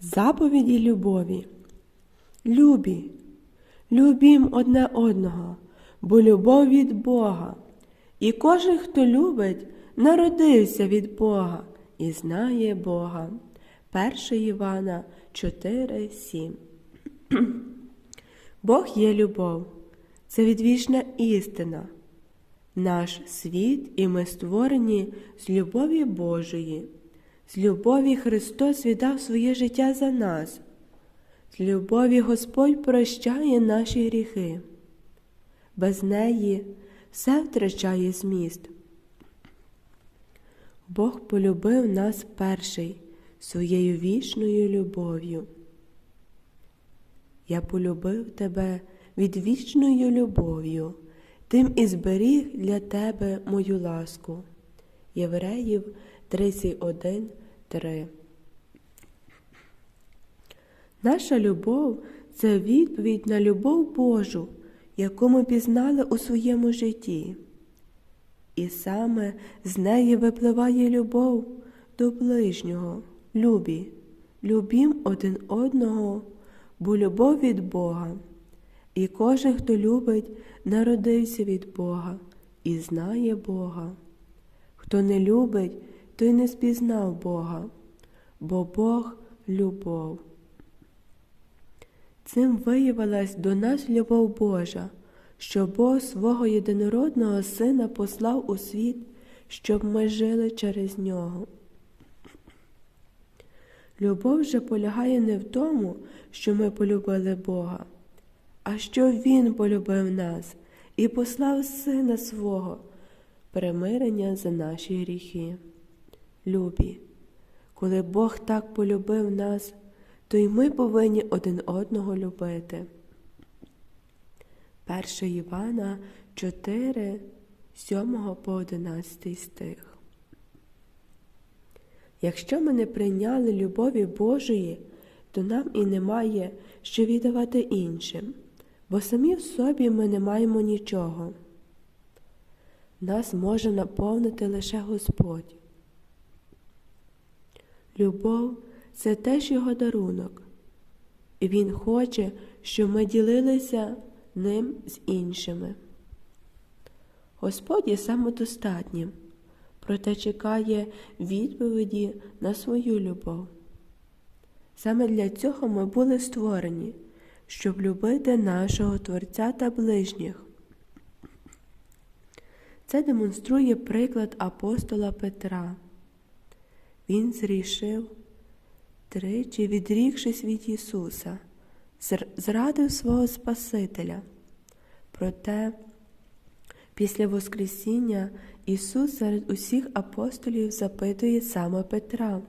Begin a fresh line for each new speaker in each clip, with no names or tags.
Заповіді любові. Любі, любім одне одного, бо любов від Бога. І кожен, хто любить, народився від Бога і знає Бога. 1 Івана 4, 7. Бог є любов, це відвічна істина. Наш світ і ми створені з любові Божої. З любові Христос віддав своє життя за нас. З любові Господь прощає наші гріхи. Без неї все втрачає зміст. Бог полюбив нас перший своєю вічною любов'ю. Я полюбив тебе відвічною любов'ю, тим і зберіг для тебе мою ласку. Євреїв 31, 3 Наша любов це відповідь на любов Божу, яку ми пізнали у своєму житті. І саме з неї випливає любов до ближнього, любі, любім один одного, бо любов від Бога. І кожен, хто любить, народився від Бога і знає Бога. Хто не любить, той не спізнав Бога, бо Бог любов. Цим виявилась до нас любов Божа, що Бог свого єдинородного Сина послав у світ, щоб ми жили через нього. Любов же полягає не в тому, що ми полюбили Бога, а що Він полюбив нас і послав Сина свого примирення за наші гріхи. Любі, коли Бог так полюбив нас, то й ми повинні один одного любити. 1 Івана 4, 7 по 11 стих. Якщо ми не прийняли любові Божої, то нам і немає що віддавати іншим, бо самі в собі ми не маємо нічого. Нас може наповнити лише Господь. Любов це теж його дарунок, Він хоче, щоб ми ділилися ним з іншими. Господь є самодостатнім, проте чекає відповіді на свою любов. Саме для цього ми були створені, щоб любити нашого Творця та ближніх. Це демонструє приклад апостола Петра. Він зрішив, тричі відрікшись від Ісуса, зрадив свого Спасителя. Проте, після Воскресіння Ісус серед усіх апостолів запитує саме Петра.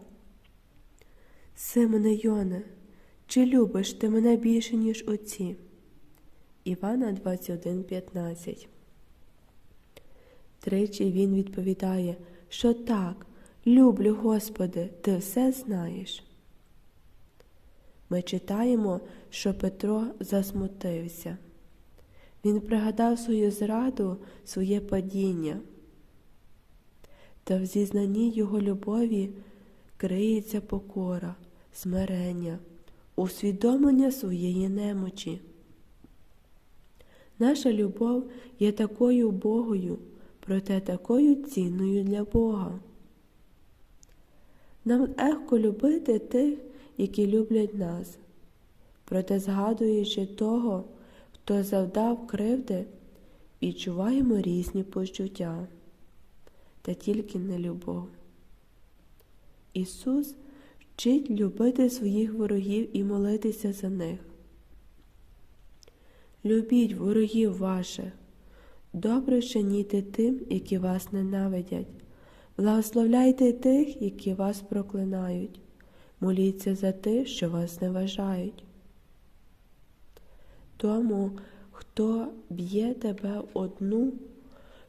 Симоне Йоне, чи любиш ти мене більше, ніж оці? Івана 21,15 Тричі він відповідає, що так, люблю, Господи, ти все знаєш. Ми читаємо, що Петро засмутився. Він пригадав свою зраду, своє падіння. Та в зізнанні його любові криється покора, смирення, усвідомлення своєї немочі. Наша любов є такою Богою, проте такою цінною для Бога. Нам легко любити тих, які люблять нас, проте, згадуючи того, хто завдав кривди, відчуваємо різні почуття, та тільки не любов. Ісус вчить любити своїх ворогів і молитися за них. Любіть ворогів ваших, добре чиніте тим, які вас ненавидять, благословляйте тих, які вас проклинають, моліться за тих, що вас зневажають. Тому, хто б'є тебе одну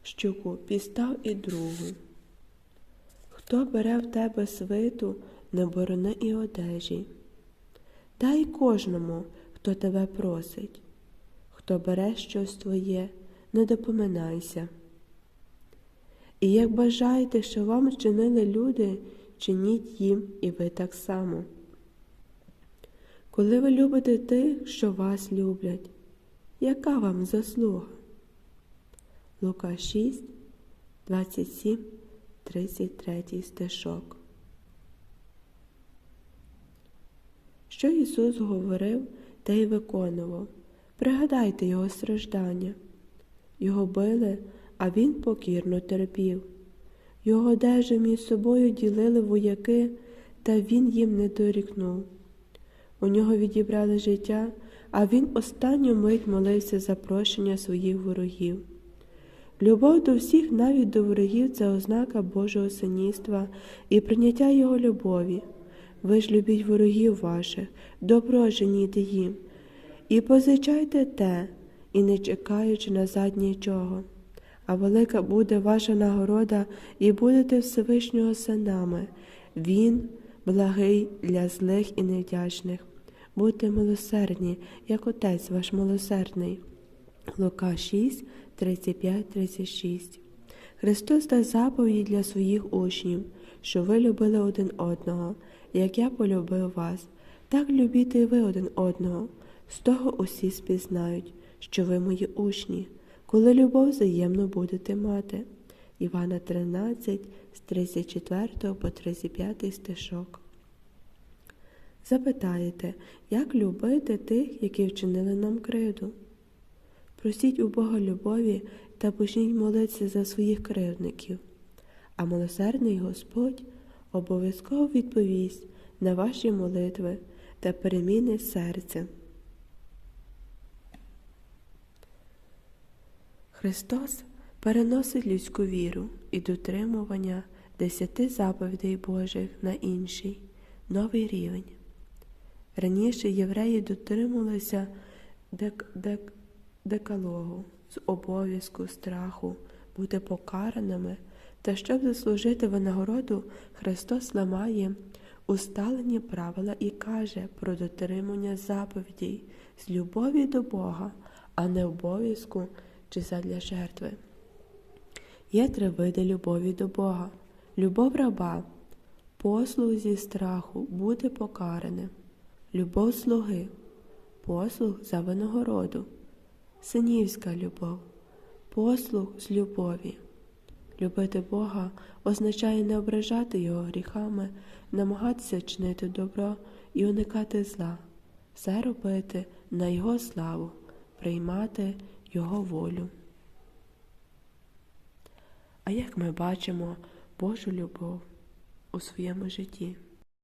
щуку, підстав і другу. Хто бере в тебе свиту, не борони і одежі. Дай кожному, хто тебе просить, хто бере щось твоє, не допоминайся. І як бажаєте, що вам чинили люди, чиніть їм і ви так само. Коли ви любите тих, що вас люблять, яка вам заслуга? Лука 6, 27, 33 стишок. Що Ісус говорив, те й виконував. Пригадайте Його страждання. Його били, а Він покірно терпів. Його одежу між собою ділили вояки, та він їм не дорікнув. У нього відібрали життя, а він останню мить молився за прощення своїх ворогів. Любов до всіх, навіть до ворогів, це ознака Божого синівства і прийняття Його любові. Ви ж любіть ворогів ваших, добро женіть їм, і позичайте те, і не чекаючи назад нічого. А велика буде ваша нагорода, і будете Всевишнього синами. Він благий для злих і невдячних. Будьте милосердні, як Отець ваш милосердний. Лука 6, 35, 36 Христос дав заповіді для своїх учнів, що ви любили один одного, як я полюбив вас, так любіть і ви один одного. З того усі спізнають, що ви мої учні, коли любов взаємно будете мати. Івана 13, з 34 по 35 стишок. Запитаєте, як любити тих, які вчинили нам кривду? Просіть у Бога любові та почніть молитися за своїх кривдників, а милосердний Господь обов'язково відповість на ваші молитви та переміни серця. Христос переносить людську віру і дотримування десяти заповідей Божих на інший, новий рівень. Раніше євреї дотримувалися дек, дек, декалогу з обов'язку, страху, бути покараними, та щоб заслужити винагороду, Христос ламає усталені правила і каже про дотримання заповідей з любові до Бога, а не обов'язку чи задля жертви. Є три види любові до Бога: любов раба, послуг зі страху бути покараним, любов слуги, послуг за винагороду, синівська любов, послуг з любові. Любити Бога означає не ображати Його гріхами, намагатися чинити добро і уникати зла, все робити на Його славу, приймати Його волю. А як ми бачимо Божу любов у своєму житті?